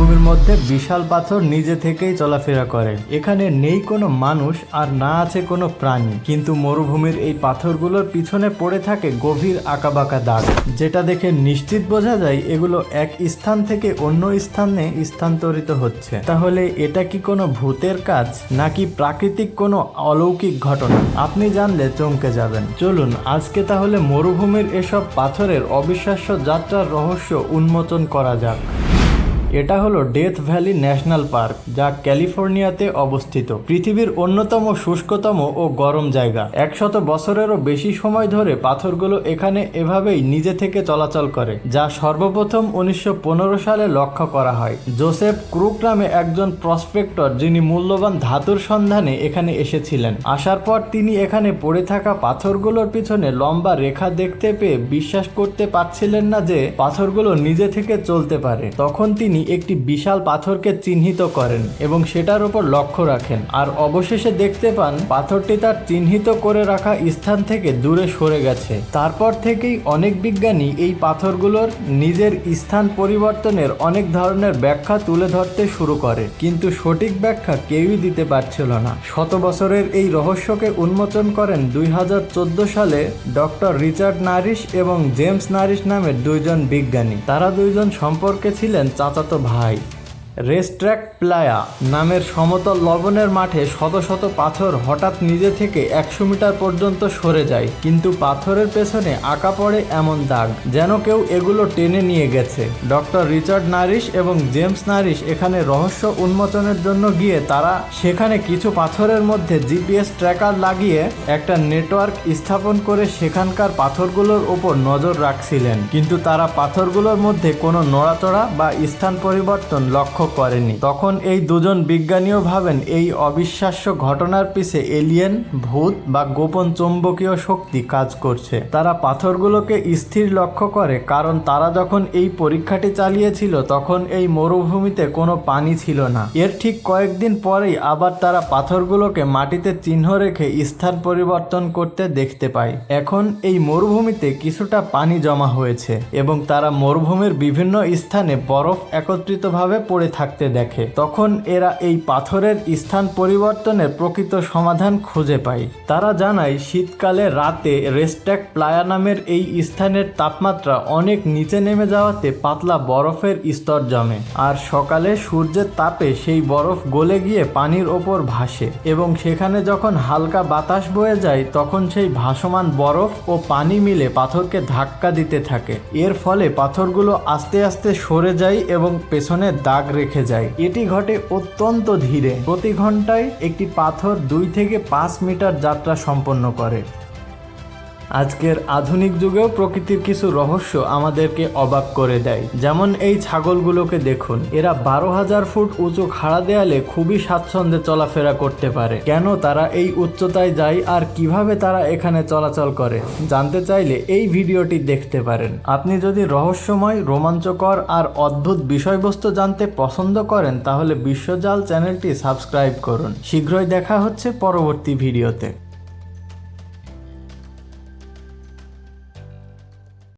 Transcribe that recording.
মরুভূমির মধ্যে বিশাল পাথর নিজে থেকেই চলাফেরা করে। এখানে নেই কোনো মানুষ আর না আছে কোনো প্রাণী। কিন্তু মরুভূমির এই পাথরগুলোর পিছনে পড়ে থাকে গভীর আঁকাবাঁকা দাগ। যেটা দেখে নিশ্চিত বোঝা যায় এগুলো এক স্থান থেকে অন্য স্থানে স্থানান্তরিত হচ্ছে। তাহলে এটা কি কোনো ভূতের কাজ, নাকি প্রাকৃতিক কোনো অলৌকিক ঘটনা? আপনি জানলে চমকে যাবেন। চলুন, আজকে তাহলে মরুভূমির এসব পাথরের অবিশ্বাস্য যাত্রার রহস্য উন্মোচন করা যাক। এটা হলো ডেথ ভ্যালি ন্যাশনাল পার্ক, যা ক্যালিফোর্নিয়াতে অবস্থিত। পৃথিবীর অন্যতম শুষ্কতম ও গরম জায়গা। একশত বছরেরও বেশি সময় ধরে পাথরগুলো এখানে এভাবেই নিজে থেকে চলাচল করে, যা সর্বপ্রথম উনিশশো পনেরো সালে লক্ষ্য করা হয়। জোসেফ ক্রুক নামে একজন প্রসপেক্টর, যিনি মূল্যবান ধাতুর সন্ধানে এখানে এসেছিলেন। আসার পর তিনি এখানে পড়ে থাকা পাথরগুলোর পিছনে লম্বা রেখা দেখতে পেয়ে বিশ্বাস করতে পারছিলেন না যে পাথরগুলো নিজে থেকে চলতে পারে। তখন তিনি একটি বিশাল পাথরকে চিহ্নিত করেন এবং সেটার উপর লক্ষ্য রাখেন। আর অবশেষে দেখতে পান, পাথরটি তার চিহ্নিত করে রাখা স্থান থেকে দূরে সরে গেছে। তারপর থেকেই অনেক বিজ্ঞানী এই পাথরগুলোর নিজের স্থান পরিবর্তনের অনেক ধরনের ব্যাখ্যা তুলে ধরতে শুরু করে। কিন্তু সঠিক ব্যাখ্যা কেউই দিতে পারছিল না। শত বছরের এই রহস্যকে উন্মোচন করেন দুই হাজার চোদ্দ সালে ডক্টর রিচার্ড নারিশ এবং জেমস নারিশ নামের দুইজন বিজ্ঞানী। তারা দুইজন সম্পর্কে ছিলেন চাচাতো ভাই। রেস্ট্র্যাক প্লায়া নামের সমতল লবণের মাঠে শত শত পাথর হঠাৎ নিজে থেকে একশো মিটার পর্যন্ত সরে যায়, কিন্তু পাথরের পেছনে আঁকা পড়ে এমন দাগ, যেন কেউ এগুলো টেনে নিয়ে গেছে। ডক্টর রিচার্ড নারিশ এবং জেমস নারিশ এখানে রহস্য উন্মোচনের জন্য গিয়ে তারা সেখানে কিছু পাথরের মধ্যে জিপিএস ট্র্যাকার লাগিয়ে একটা নেটওয়ার্ক স্থাপন করে সেখানকার পাথরগুলোর ওপর নজর রাখছিলেন। কিন্তু তারা পাথরগুলোর মধ্যে কোনো নড়াচড়া বা স্থান পরিবর্তন লক্ষ্য করেনি তখন এই দুজন বিজ্ঞানীও ভাবেন, এই অবিশ্বাস্য ঘটনার পিছে এলিয়েন ভূত বা গোপন চৌম্বকীয় শক্তি কাজ করছে। তারা পাথরগুলোকে স্থির লক্ষ্য করে, কারণ তারা যখন এই পরীক্ষাটি চালিয়েছিল, তখন এই মরুভূমিতে কোনো পানি ছিল না। এর ঠিক কয়েকদিন পরেই আবার তারা পাথরগুলোকে মাটিতে চিহ্ন রেখে স্থান পরিবর্তন করতে দেখতে পায়। এখন এই মরুভূমিতে কিছুটা পানি জমা হয়েছে এবং তারা মরুভূমির বিভিন্ন স্থানে বরফ একত্রিতভাবে পড়ে থাকতে দেখে। তখন এরা এই পাথরের স্থান পরিবর্তনের প্রকৃত সমাধান খুঁজে পায়। তারা জানায়, শীতকালে রাতে রেস্ট্যাক প্লায়া নামের এই স্থানের তাপমাত্রা অনেক নিচে নেমে যাওয়াতে পাতলা বরফের স্তর জমে। আর সকালে সূর্যের তাপে সেই বরফ গলে গিয়ে পানির ওপর ভাসে এবং সেখানে যখন হালকা বাতাস বয়ে যায়, তখন সেই ভাসমান বরফ ও পানি মিলে পাথরকে ধাক্কা দিতে থাকে। এর ফলে পাথরগুলো আস্তে আস্তে সরে যায় এবং পেছনে দাগ রেখে যায়। এটি ঘটে অত্যন্ত ধীরে। প্রতি ঘন্টায় একটি পাথর দুই থেকে পাঁচ মিটার যাত্রা সম্পন্ন করে। আজকের আধুনিক যুগেও প্রকৃতির কিছু রহস্য আমাদেরকে অবাক করে দেয়। যেমন এই ছাগলগুলোকে দেখুন। এরা বারো হাজার ফুট উঁচু খাড়া দেয়ালে খুবই স্বাচ্ছন্দ্যে চলাফেরা করতে পারে। কেন তারা এই উচ্চতায় যায় আর কীভাবে তারা এখানে চলাচল করে? জানতে চাইলে এই ভিডিওটি দেখতে পারেন। আপনি যদি রহস্যময়, রোমাঞ্চকর আর অদ্ভুত বিষয়বস্তু জানতে পছন্দ করেন, তাহলে বিশ্বজাল চ্যানেলটি সাবস্ক্রাইব করুন। শীঘ্রই দেখা হচ্ছে পরবর্তী ভিডিওতে।